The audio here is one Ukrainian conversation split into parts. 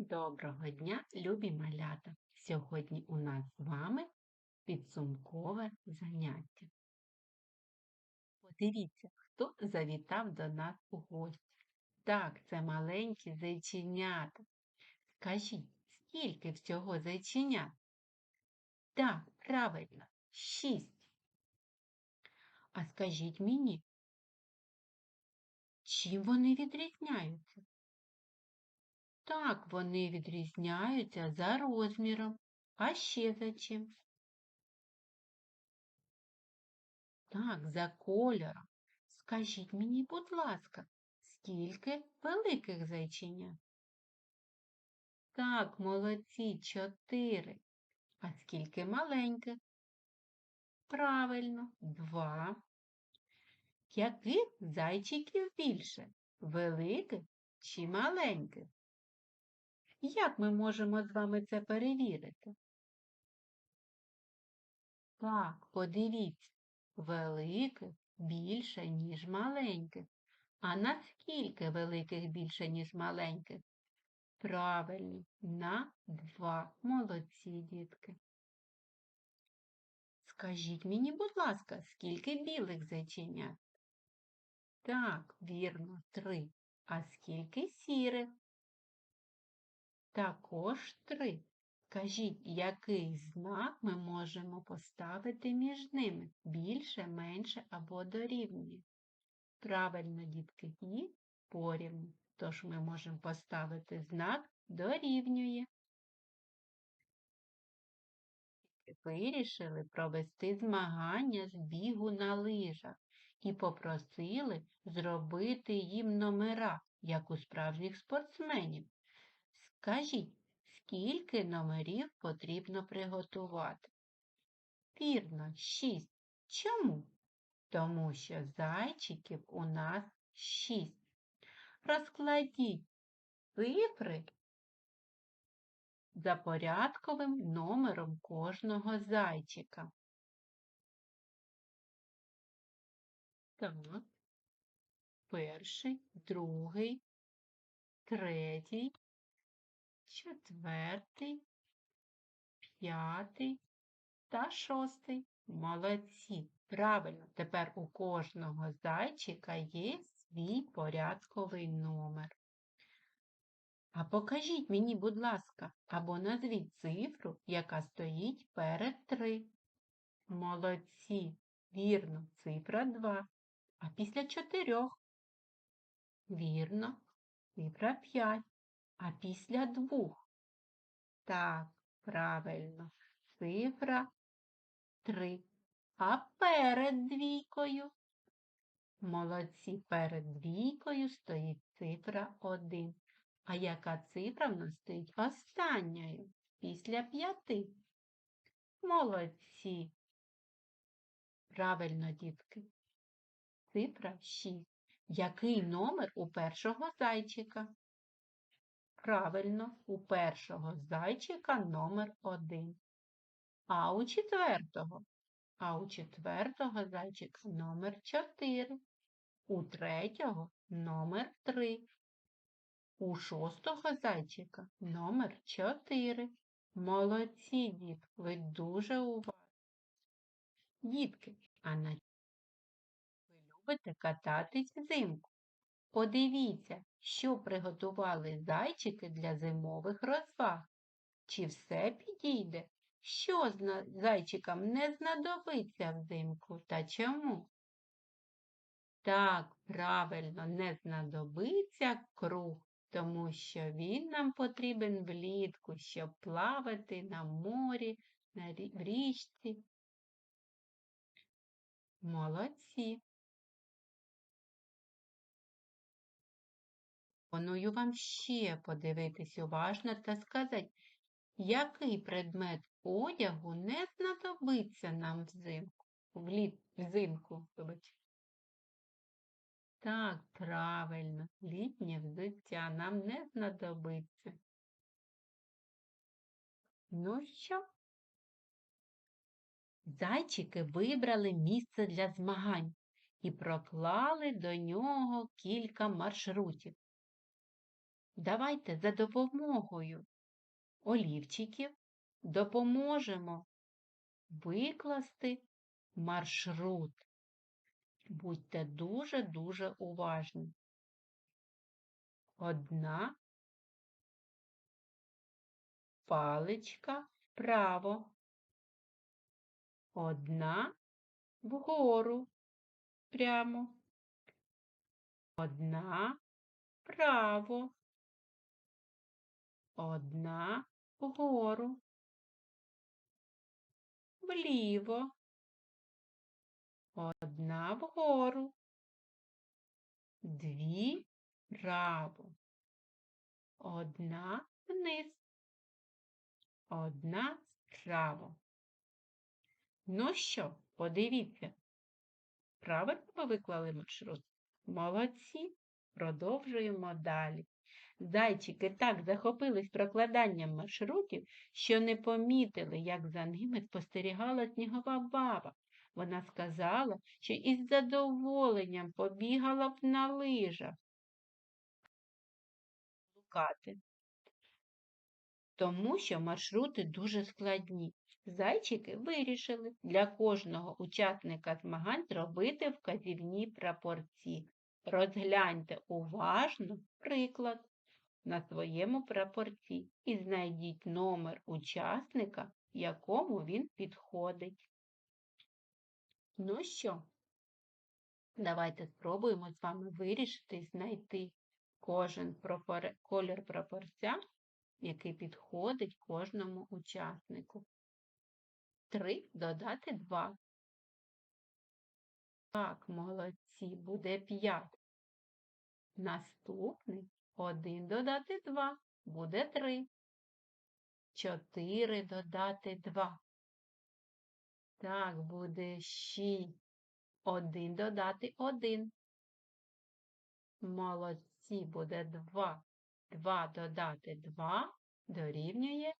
Доброго дня, любі малята! Сьогодні у нас з вами підсумкове заняття. Подивіться, хто завітав до нас у гості. Так, це маленькі зайченята. Скажіть, скільки всього зайченят? Так, правильно, шість. А скажіть мені, чим вони відрізняються? Так, вони відрізняються за розміром. А ще за чим? Так, за кольором. Скажіть мені, будь ласка, скільки великих зайченят? Так, молодці, чотири. А скільки маленьких? Правильно, два. Яких зайчиків більше? Великих чи маленьких? Як ми можемо з вами це перевірити? Так, подивіться, великих більше, ніж маленьких. А наскільки великих більше, ніж маленьких? Правильно, на два. Молодці, дітки. Скажіть мені, будь ласка, скільки білих зайченят? Так, вірно, три. А скільки сірих? Також три. Скажіть, який знак ми можемо поставити між ними? Більше, менше або дорівнює? Правильно, дітки, і порівну. Тож ми можемо поставити знак дорівнює. Вирішили провести змагання з бігу на лижах і попросили зробити їм номера, як у справжніх спортсменів. Скажіть, скільки номерів потрібно приготувати? Вірно, шість. Чому? Тому що зайчиків у нас шість. Розкладіть цифри за порядковим номером кожного зайчика. Так, перший, другий, третій, четвертий, п'ятий та шостий. Молодці. Правильно, тепер у кожного зайчика є свій порядковий номер. А покажіть мені, будь ласка, або назвіть цифру, яка стоїть перед 3. Молодці. Вірно, цифра 2. А після 4. Вірно, цифра 5. А після 2. Так, правильно, цифра 3. А перед двійкою. Молодці, перед двійкою стоїть цифра 1. А яка цифра в нас стоїть останньою після п'яти? Молодці. Правильно, дітки. Цифра 6. Який номер у першого зайчика? Правильно, у першого зайчика номер 1. А у четвертого? А у четвертого зайчика номер 4. У третього номер 3. У шостого зайчика номер 4. Молодці, дітки, ви дуже уважні. Дітки, а на ви любите кататись взимку? Подивіться, що приготували зайчики для зимових розваг. Чи все підійде? Що зайчикам не знадобиться взимку та чому? Так, правильно, не знадобиться круг тому що він нам потрібен влітку, щоб плавати на морі, на річці. Молодці. Пропоную вам ще подивитись уважно та сказати, який предмет одягу не знадобиться нам взимку, вліт, взимку, вибачте. Так, правильно, літнє взуття нам не знадобиться. Ну що? Зайчики вибрали місце для змагань і проклали до нього кілька маршрутів. Давайте за допомогою олівчиків допоможемо викласти маршрут. Будьте дуже-дуже уважні. Одна паличка вправо, одна вгору прямо, одна вправо, одна вгору, вліво, одна вгору, дві вправо, одна вниз, одна вправо. Ну що, подивіться, правильно ми виклали маршрут? Молодці! Продовжуємо далі. Зайчики так захопились прокладанням маршрутів, що не помітили, як за ними спостерігала снігова баба. Вона сказала, що із задоволенням побігала б на лижах. Лукати. Тому що маршрути дуже складні. Зайчики вирішили для кожного учасника змагань зробити вказівні прапорці. Розгляньте уважно приклад на своєму прапорці і знайдіть номер учасника, якому він підходить. Ну що, давайте спробуємо з вами вирішити знайти кожен пропор... колір прапорця, який підходить кожному учаснику. 3 додати 2. Так, молодці, буде 5. Наступний 1 додати 2 буде 3. 4 додати 2. Так, буде 6. 1 додати 1. Молодці, буде 2. 2 додати 2 дорівнює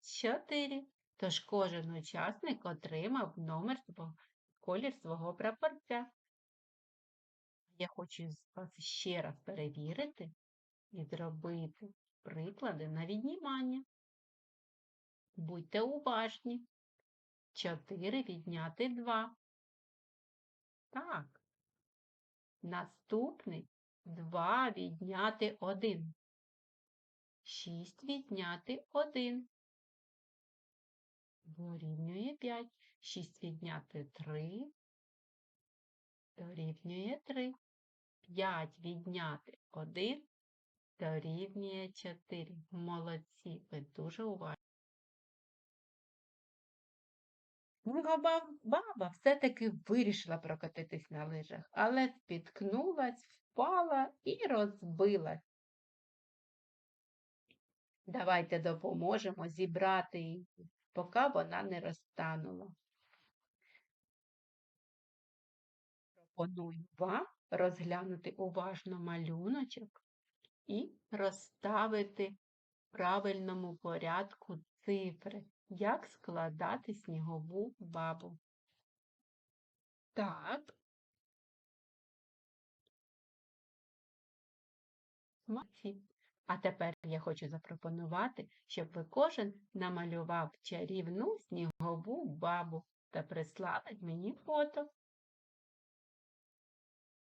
4. Тож кожен учасник отримав номер колір свого прапорця. Я хочу вас ще раз перевірити і зробити приклади на віднімання. Будьте уважні. 4 відняти 2. Так. Наступний 2 відняти 1. 6 відняти 1. Дорівнює 5. 6 відняти 3. Дорівнює 3. 5 відняти 1. Дорівнює 4. Молодці, ви дуже уважні. Снігова баба все-таки вирішила прокатитись на лижах, але спіткнулась, впала і розбилась. Давайте допоможемо зібрати її, поки вона не розтанула. Пропоную вам розглянути уважно малюночок і розставити в правильному порядку цифри, як складати снігову бабу. Так. А тепер я хочу запропонувати, щоб ви кожен намалював чарівну снігову бабу та прислали мені фото.